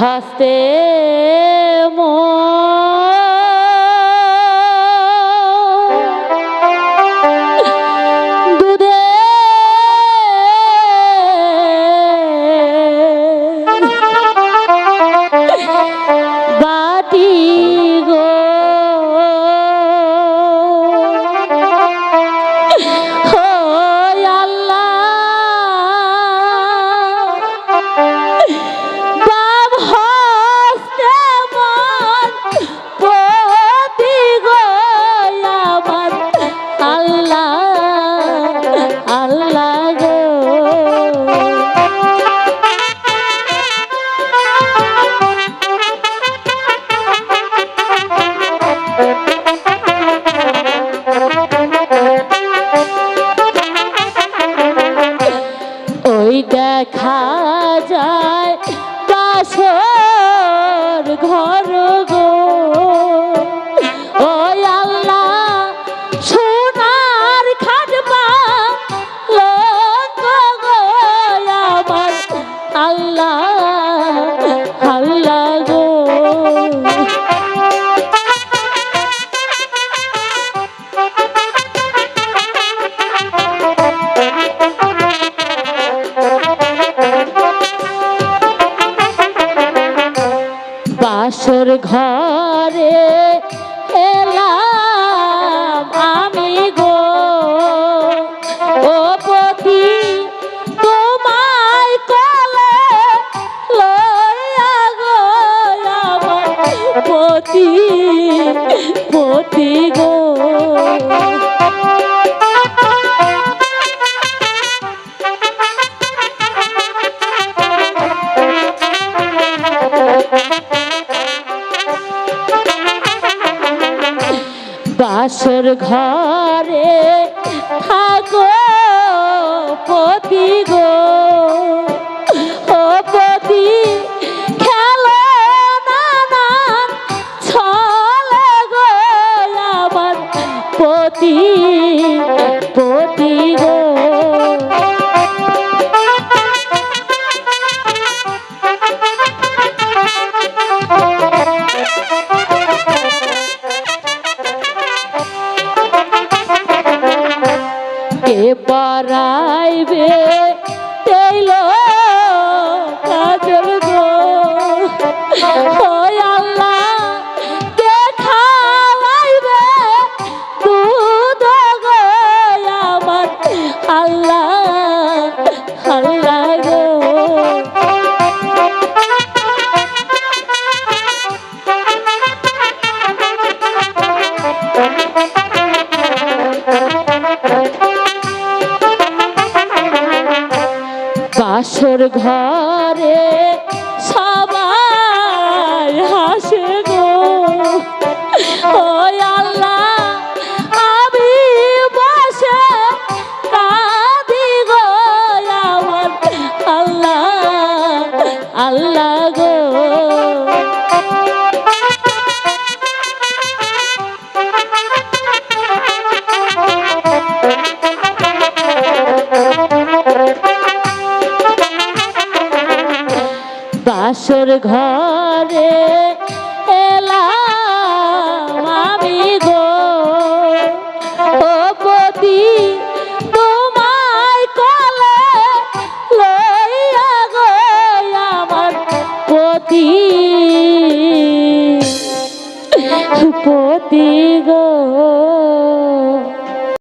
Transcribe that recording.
হাসতে দুধে দেখা যায় পাশর ঘর গো। বাসর ঘরে এলাম আমি গো। ও পতি তোমায় কলে লইয়া গো আমার পতি পতি গো। বাসর ঘরে থাকো পতি গো। ও পতি খেলো নানান ছলে গো পতি পতি পরাইবে বাসর ঘরে সবাই হাসে গো। ও আল্লাহ, আমি বসে কাঁদি গো আমার আল্লাহ আল্লাহ গো। বাসর ঘরে এলাম আমি গো। ও পতি, তোমায় কলে লইয়া গো আমার পতি। পতি গো।